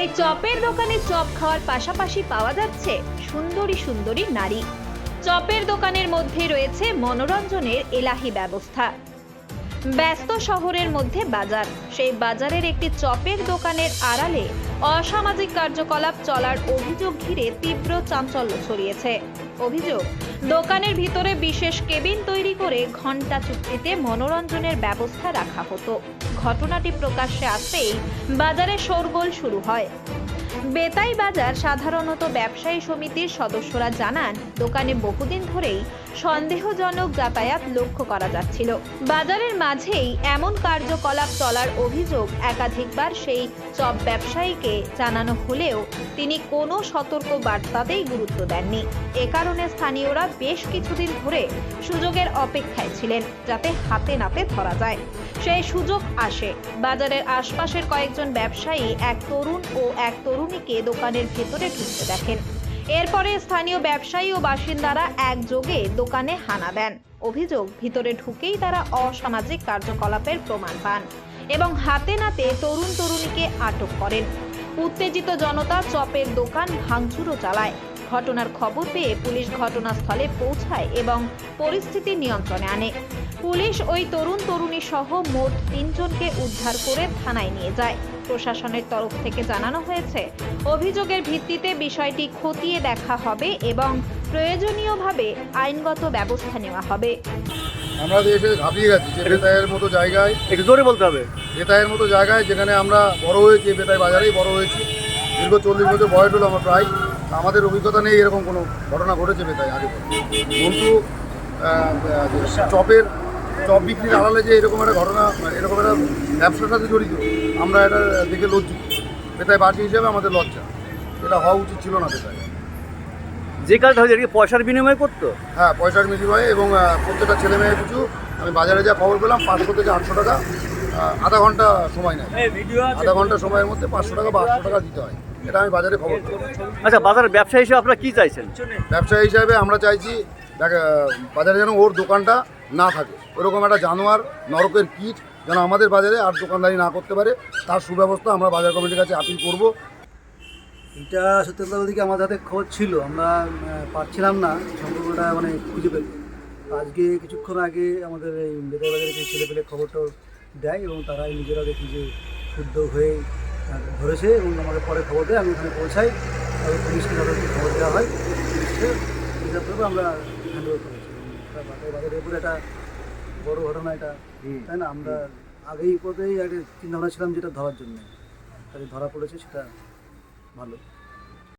এই চপের দোকানে চপ খাওয়ার পাশাপাশি পাওয়া যাচ্ছে সুন্দরী সুন্দরী নারী। চপের দোকানের মধ্যে রয়েছে মনোরঞ্জনের এলাহি ব্যবস্থা। ব্যস্ত শহরের মধ্যে বাজার। সেই বাজারের একটি চপের দোকানের আড়ালে অসামাজিক কার্যকলাপ চলার অভিযোগ ঘিরে তীব্র চাঞ্চল্য ছড়িয়েছে। অভিযোগ, দোকানের ভিতরে বিশেষ কেবিন তৈরি করে ঘণ্টা চুক্তিতে মনোরঞ্জনের ব্যবস্থা রাখা হতো। ঘটনাটি প্রকাশ্যে আসতেই বাজারে শোরগোল শুরু হয়। বেতাই বাজার সাধারণত ব্যবসায়ী সমিতির সদস্যরা জানান, দোকানে বহুদিন ধরেই সন্দেহজনক যাতায়াত লক্ষ্য করা যাচ্ছিল। বাজারের মাঝেই এমন কার্যকলাপ চলার অভিযোগ একাধিকবার সেই চপ ব্যবসায়ীকে জানানো হলেও তিনি কোনো সতর্ক বার্তাতেই গুরুত্ব দেননি। এ কারণে স্থানীয়রা বেশ কিছুদিন ধরে সুযোগের অপেক্ষায় ছিলেন যাতে হাতে নাতে ধরা যায়। সেই সুযোগ আসে। বাজারের আশপাশের কয়েকজন ব্যবসায়ী এক তরুণ ও এক তরুণীকে দোকানের ভেতরে ঢুকতে দেখেন। এরপরে স্থানীয় ব্যবসায়ী ও বাসিন্দারা একযোগে দোকানে হানা দেন। অভিযোগ, ভিতরে ঢুকেই তারা অসামাজিক কার্যকলাপের প্রমাণ পান এবং হাতে নাতে তরুণ তরুণীকে আটক করেন। উত্তেজিত জনতা চপের দোকান ভাঙচুরও চালায়। ঘটনার খবর পেয়ে পুলিশ ঘটনাস্থলে পৌঁছায় এবং পরিস্থিতি নিয়ন্ত্রণে আনে। পুলিশ ওই তরুণ তরুণী সহ মোট তিনজনকে উদ্ধার করে থানায় নিয়ে যায়। প্রশাসনের তরফ থেকে জানানো হয়েছে অভিযোগের ভিত্তিতে বিষয়টি খতিয়ে দেখা হবে এবং প্রয়োজনীয়ভাবে আইনগত ব্যবস্থা নেওয়া হবে। আমরা এসে ঘাবড়িয়ে গেছি যে বেতায়ের মতো জায়গায় একটু জোরে বলতে হবে। বেতায়ের মতো জায়গায় যেখানে আমরা বড় হয়েছি বেতাই বাজারেই বড় হয়েছি। দীর্ঘ চল্লিশ বছর বয়স হলো আমার প্রায়। আমাদের অভিজ্ঞতা নেই এরকম কোনো ঘটনা ঘটেছে বেতায় আগে কিন্তু চপের চপ বিক্রির আড়ালে যে এরকম একটা ঘটনা এরকম একটা ব্যবসার সাথে জড়িত আমরা এটা দেখে লজ্জিত। বেতায় বাসী হিসেবে আমাদের লজ্জা। এটা হওয়া উচিত ছিল না বেতায়। যে কাজটা হয়েছে এটা পয়সার বিনিময় করতো? হ্যাঁ পয়সার বিনিময়ে এবং প্রত্যেকটা ছেলে মেয়ে কিছু আমি বাজারে যা খবর পেলাম পাঁচশো থেকে আটশো টাকা আধা ঘণ্টা সময় নেয়। আধা ঘণ্টা সময়ের মধ্যে পাঁচশো টাকা বা আটশো টাকা দিতে হয়। এটা আমি বাজারে খবর আচ্ছা বাজারের ব্যবসায়ী হিসেবে আপনারা কি চাইছেন? ব্যবসায়ী হিসাবে আমরা চাইছি দেখ বাজারে যেন ওর দোকানটা না থাকে। ওরকম একটা জানোয়ার নরকের কীট যেন আমাদের বাজারে আর দোকানদারি না করতে পারে তার সুব্যবস্থা আমরা বাজার কমিটির কাছে আপিল করব। এটা সত্যি কথা বলতে কি আমাদের হাতে খবর ছিল আমরা পাচ্ছিলাম না সম্পূর্ণটা মানে খুঁজে পেতে আজকে কিছুক্ষণ আগে আমাদের এই বেতার বাজারে কিছু ছেলেপেলে খবরটা দেয় এবং তারা নিজেরা দেখি যে শুদ্ধ হয়ে ধরেছে এবং আমাকে পরে খবর দেয় আমি ওখানে পৌঁছাই তবে পুলিশকে তাদেরকে খবর দেওয়া হয় পুলিশকে করে আমরা হ্যান্ড ওভার করেছি বাজারের উপরে একটা বড় ঘটনা এটা তাই না? আমরা আগেই পথেই আগে চিন্তা ভাবনা ছিলাম যেটা ধরার জন্য। তাদের ধরা পড়েছে সেটা ভালো।